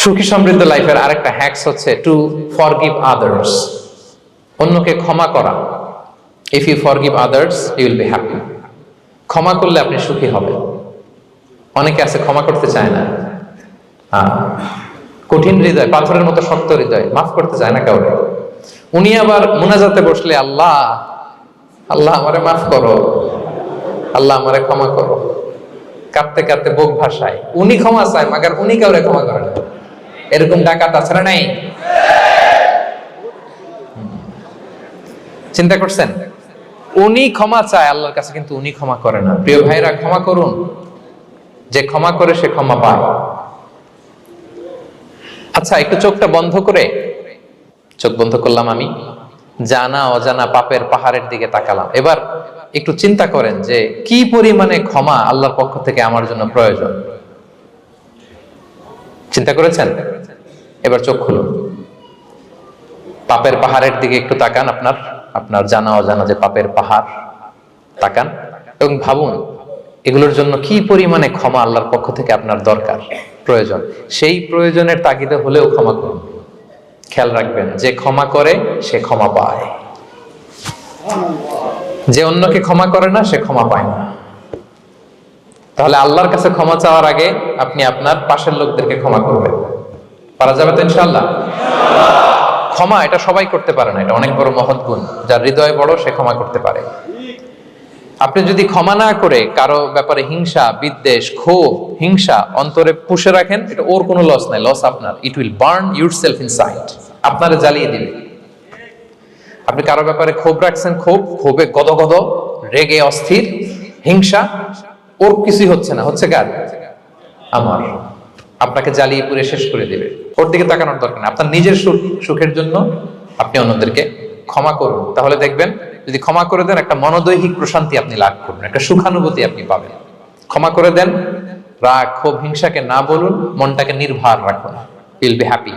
সুখী সমৃদ্ধ লাইফের আরেকটা হ্যাক্স হচ্ছে টু ফরগিভ আদার্স অন্যকে ক্ষমা করা। If you forgive others you will be happy ক্ষমা করলে আপনি সুখী হবেন। অনেকে আছে, ক্ষমা করতে চায় না। কঠিন হৃদয়, পাথরের মতো শক্ত হৃদয়, মাফ করতে চায় না কাউকে। উনি আবার মুনাজাতে বসলে, আল্লাহ আল্লাহ আমারে মাফ করো। আল্লাহ আমারে ক্ষমা করো। কাঁদতে কাঁদতে বুক ভাষায় উনি ক্ষমা চায়, মাগার উনি কাউরে ক্ষমা করে এরকম ডাকাত আছে নাই? চিন্তা করছেন? উনি ক্ষমা চায়, আল্লাহর কাছে কিন্তু উনি ক্ষমা করে না। প্রিয় ভাইরা, ক্ষমা করুন। যে ক্ষমা করে, সে ক্ষমা পায়। আচ্ছা একটু চোখটা বন্ধ করে। চোখ বন্ধ করলাম আমি। জানা, অজানা পাপের পাহাড়ের দিকে তাকালাম। এবার একটু চিন্তা করেন যে, কি পরিমাণে ক্ষমা আল্লাহর পক্ষ থেকে আমার জন্য প্রয়োজন? চিন্তা করেছেন? এবার চোখ খুলুন। পাপের পাহাড়ের দিকে একটু তাকান আপনার আপনার জানা অজানা যে পাপের পাহাড়, তাকান এবং ভাবুন, এগুলোর জন্য কি পরিমাণে ক্ষমা আল্লাহর পক্ষ থেকে আপনার দরকার, প্রয়োজন? সেই প্রয়োজনের তাগিদে হলেও ক্ষমা করুন। খেয়াল রাখবেন, যে ক্ষমা করে, সে ক্ষমা পায়। যে অন্যকে ক্ষমা করে না, সে ক্ষমা পায় না। তাহলে আল্লাহর কাছে ক্ষমা চাওয়ার আগে আপনি আপনার পাশের লোকদেরকে ক্ষমা করবেন। পারা যাবে তো ইনশাল্লাহ ক্ষমা এটা সবাই করতে পারে না, এটা অনেক বড় মহৎ গুণ। যার হৃদয় বড়, সে ক্ষমা করতে পারে। আপনি যদি ক্ষমা না করে কারও ব্যাপারে হিংসা, বিদ্বেষ, ক্ষোভ, হিংসা অন্তরে পুষে রাখেন, এটা ওর কোনো লস নাই লস আপনার। It will burn yourself inside আপনারে জ্বালিয়ে দিবে। আপনি কারও ব্যাপারে ক্ষোভ রাখছেন, ক্ষোভ, ক্ষোভে গদ গদ রেগে অস্থির, হিংসা ওর কিছুই হচ্ছে না, হচ্ছে কার? আমার। আপনাকে জ্বালিয়ে পুড়ে শেষ করে দেবে। ওর দিকে তাকানোর দরকার আপনার নিজের সুখ, সুখের জন্য আপনি অন্যদেরকে ক্ষমা করুন। তাহলে দেখবেন, যদি ক্ষমা করে দেন, একটা মনোদৈহিক প্রশান্তি আপনি লাভ করবেন, একটা সুখানুভূতি আপনি পাবেন। ক্ষমা করে দেন, রাগ ক্ষোভ, হিংসাকে না বলুন, মনটাকে নির্ভার রাখুন। উইল বি হ্যাপি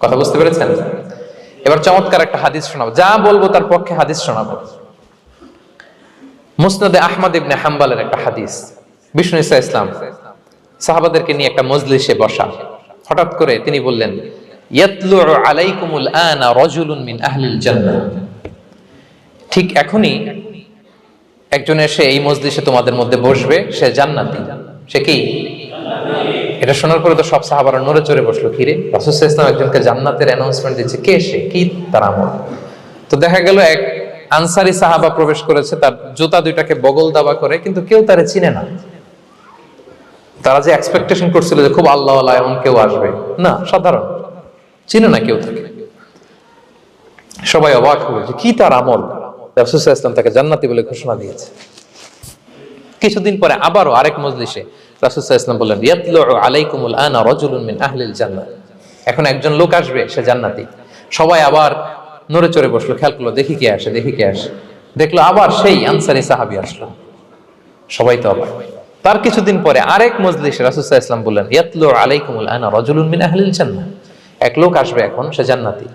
কথা বুঝতে পেরেছেন? এবার চমৎকার একটা হাদিস শোনাবো। যা বলব তার পক্ষে হাদিস শোনাবো। মুসনাদে আহমদ ইবনে হাম্বালের একটা হাদিস। বিষ্ণু ইসা ইসলাম সাহাবাদেরকে নিয়ে একটা মজলিসে বসা। হঠাৎ করে তিনি বললেন ঠিক এখনই একজন এসে এই মজলিসে তোমাদের মধ্যে বসবে, সে জান্নাতি। সে কি? এটা শোনার পরে তো সব সাহাবারা নড়ে চড়ে বসল কিরে রাসুল ইসলাম একজনকে জান্নাতের অ্যানাউন্সমেন্ট দিচ্ছে। কে সে? কি তার আমল? তো দেখা গেল এক আনসারি সাহাবা প্রবেশ করেছে, তার জুতা দুইটাকে বগল দাবা করে, কিন্তু কেউ তারে চিনে না। তারা যে এক্সপেকটেশন করছিল যে খুব আল্লাহ এমন কেউ আসবে, না, সাধারণ। চিনে না কেউ তাকে। সবাই অবাক যে কি তার আমল। ইসলাম তাকে জান্নাতি বলে ঘোষণা দিয়েছে। কিছুদিন পরে আবারও আরেক মজলিসে ইসলাম বললেন এখন একজন লোক আসবে, সে জান্নাতি। সবাই আবার নড়ে চড়ে বসল, খেয়াল করল, দেখি কে আসে, দেখি কে আসে। দেখল আবার সেই আনসারি সাহাবি আসলো। সবাই তো অবাক। তার কিছুদিন পরে আরেক মজলিসে রাসুল ইসলাম বললেন, ইয়াতলু আলাইকুমুল আনা রাজুলুন মিন আহলিল জান্নাত এক লোক আসবে এখন, সে জান্নাতি।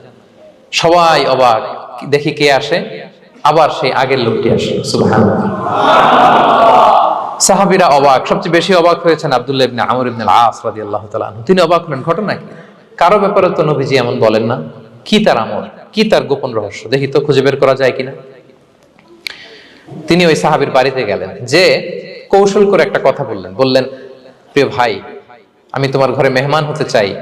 সবাই অবাক, দেখি কে আসে? আবার সেই আগের লোকটি আসে সুবহানাল্লাহ। সাহাবিরা অবাক, সবচেয়ে বেশি অবাক হয়েছেন আব্দুল্লাহ ইবনে আমর ইবনে আস তাআলা আনহু। তিনি অবাক হলেন, ঘটনা কি? কারও ব্যাপারে তো নবীজি এমন বলেন না। কি তার আমল? কি তার গোপন রহস্য? দেখি তো খুঁজে বের করা যায় কিনা। তিনি ওই সাহাবীর বাড়িতে গেলেন। যে কৌশল করে একটা কথা বললেন। বললেন, প্রিয় ভাই, আমি তোমার ঘরে মেহমান হতে চাই।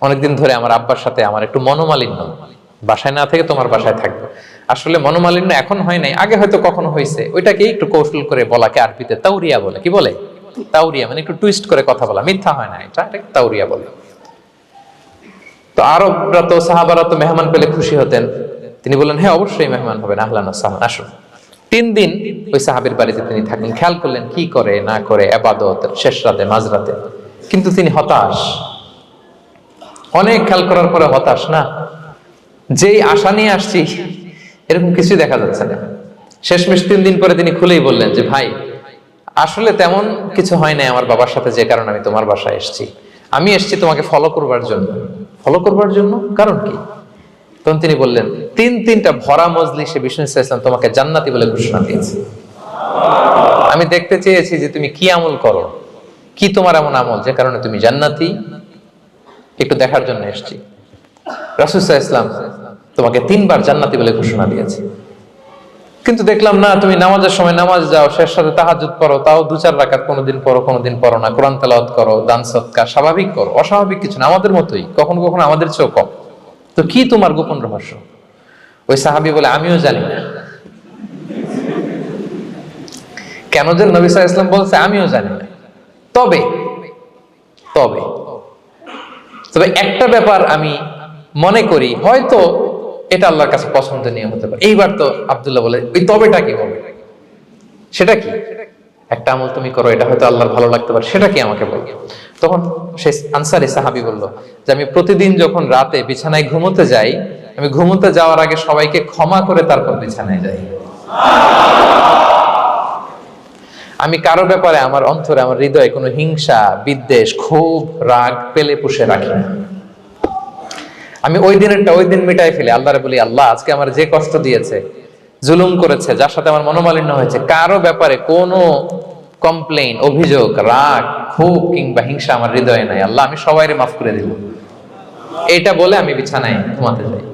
অনেকদিন ধরে আমার আব্বার সাথে আমার একটু মনোমালিন্য। বাসায় না থেকে তোমার বাসায় থাকব। আসলে মনোমালিন্য এখন হয় নাই, আগে হয়তো কখনো হয়েছে। ওইটাকে একটু কৌশল করে বলাকে আরবিতে তাউরিয়া বলে। কি বলে? তাউরিয়া মানে একটু টুইস্ট করে কথা বলা। মিথ্যা হয় না, এটা এটাকে তাউরিয়া বলে। তো আরবরা তো, সাহাবারা তো মেহমান পেলে খুশি হতেন। তিনি বললেন হ্যাঁ অবশ্যই মেহমান হবেন। আহলান আসুন। তিন দিন ওই সাহাবির বাড়িতে তিনি থাকেন। খেয়াল করলেন কি করে, না করে, আবাদত, শেষ রাতে মাঝরাতে কিন্তু তিনি হতাশ। অনেক খেয়াল করার পরে হতাশ, না? যেই আশা নিয়ে আসছি, এরকম কিছুই দেখা যাচ্ছে না। শেষমেশ তিন দিন পরে তিনি খুলেই বললেন যে, ভাই, আসলে তেমন কিছু হয় নাই আমার বাবার সাথে যে কারণে আমি তোমার বাসায় এসেছি। আমি এসেছি তোমাকে ফলো করবার জন্য। ফলো করবার জন্য? কারণ কি? তখন তিনি বললেন, তিন তিনটা ভরা মজলিসে বিষ্ণু ইসলাম তোমাকে জান্নাতি বলে ঘোষণা দিয়েছে। আমি দেখতে চেয়েছি যে তুমি কি আমল করো? কি তোমার এমন আমল যে কারণে তুমি জান্নাতি? একটু দেখার জন্য এসেছি। রাসুসাহ ইসলাম তোমাকে তিনবার জান্নাতি বলে ঘোষণা দিয়েছে। কিন্তু দেখলাম, না, তুমি নামাজের সময় নামাজ যাও, শেষ সাথে তাহাজুদ করো, তাও দু চার রাকাত, কোনোদিন পড়ো কোনোদিন পড়ো না। কোরআন তেলাওয়াত করো, দান সৎকার, স্বাভাবিক করো, অস্বাভাবিক কিছু না, আমাদের মতোই, কখনো কখনো আমাদের চেয়েও কম। তো কি তোমার গোপন রহস্য? ওই সাহাবি বলে, আমিও জানি না। কেন যে নবী ইসলাম বলছে, আমিও জানি না। তবে তবে তবে একটা ব্যাপার আমি মনে করি, হয়তো এটা আল্লাহর কাছে পছন্দনীয় হতে পারে। এইবার তো আবদুল্লাহ বলে, ওই তবেটা কি বলবে সেটা কি? একটা আমল তুমি করো, এটা হয়তো আল্লাহর ভালো লাগতে পারে, সেটা কি আমাকে বলো তখন সে আনসারি সাহাবি বলল যে, আমি প্রতিদিন যখন রাতে বিছানায় ঘুমোতে যাই, আমি ঘুমোতে যাওয়ার আগে সবাইকে ক্ষমা করে তারপর বিছানায় যাই। আমি কারও ব্যাপারে আমার অন্তরে, আমার হৃদয়ে কোনো হিংসা, বিদ্বেষ, ক্ষোভ, রাগ, পেলে পুষে রাখি না। আমি ওই দিনেরটা ওই দিন মিটাই ফেলি। আল্লাহরে বলি, আল্লাহ আজকে আমার যে কষ্ট দিয়েছে জুলুম করেছে, যার সাথে আমার মনোমালিন্য হয়েছে, কারও ব্যাপারে কোনো কমপ্লেন অভিযোগ, রাগ, ক্ষোভ কিংবা হিংসা আমার হৃদয়ে নাই। আল্লাহ, আমি সবাইরে মাফ করে দিল এটা বলে আমি বিছানায় ঘুমাতে যাই।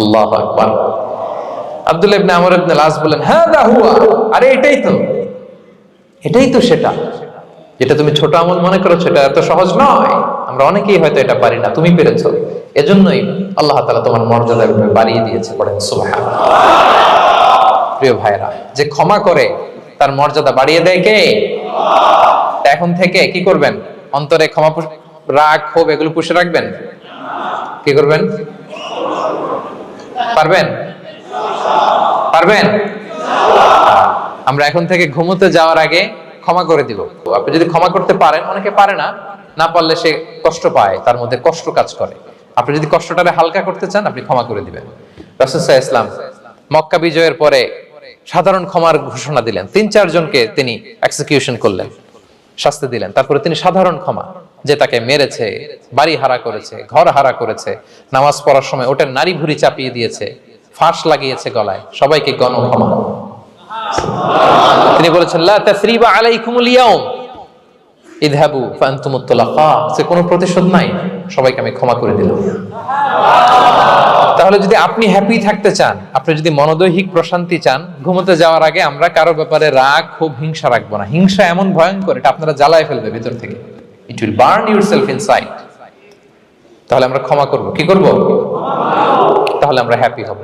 আল্লাহ আকবার। আব্দুল্লাহ ইবনে আমর ইবনে লাস বলেন হ্যাঁ দা হুয়া। আরে, এটাই তো। এটাই তো সেটা। যেটা তুমি ছোট আমল মনে করছ, এটা এত সহজ নয়। আমরা অনেকেই হয়তো এটা পারি না, তুমি পেরেছ। এজন্যই আল্লাহ তাআলা তোমার মর্যাদা বাড়িয়ে দিয়েছে, পড়েন সুবহান প্রিয় ভাইরা যে ক্ষমা করে তার মর্যাদা বাড়িয়ে দেয় কে? এখন থেকে কি করবেন? অন্তরে ক্ষমা রাগ, ক্ষোভ এগুলো পুষে রাখবেন? কি করবেন? পারবেন? পারবেন? আমরা এখন থেকে ঘুমোতে যাওয়ার আগে ক্ষমা করে দিব। আপনি যদি ক্ষমা করতে পারেন, অনেকে পারে না না পারলে সে কষ্ট পায়, তার মধ্যে কষ্ট কাজ করে। আপনি যদি কষ্টটাকে হালকা করতে চান, আপনি ক্ষমা করে দিবেন। রাসুসাহ ইসলাম মক্কা বিজয়ের পরে সাধারণ ক্ষমার ঘোষণা দিলেন। তিন চারজনকে তিনি এক্সিকিউশন করলেন, শাস্তি দিলেন। তারপরে তিনি সাধারণ ক্ষমা, যে তাকে মেরেছে, বাড়ি হারা করেছে, ঘর হারা করেছে, নামাজ পড়ার সময় ওটার নারী ভুরি চাপিয়ে দিয়েছে, ফাঁস লাগিয়েছে গলায়, সবাইকে গণ ক্ষমা। তিনি বলেছেন, লা কোনো প্রতিশোধ নাই। সবাইকে আমি ক্ষমা করে দিলাম। তাহলে যদি আপনি হ্যাপি থাকতে চান, আপনি যদি মনোদৈহিক প্রশান্তি চান, ঘুমোতে যাওয়ার আগে আমরা কারও ব্যাপারে রাগ খুব হিংসা রাখব না। হিংসা এমন ভয়ঙ্কর, এটা আপনারা জ্বালায় ফেলবে ভিতর থেকে। It will burn yourself inside তাহলে আমরা ক্ষমা করব। কি করব? তাহলে আমরা হ্যাপি হব।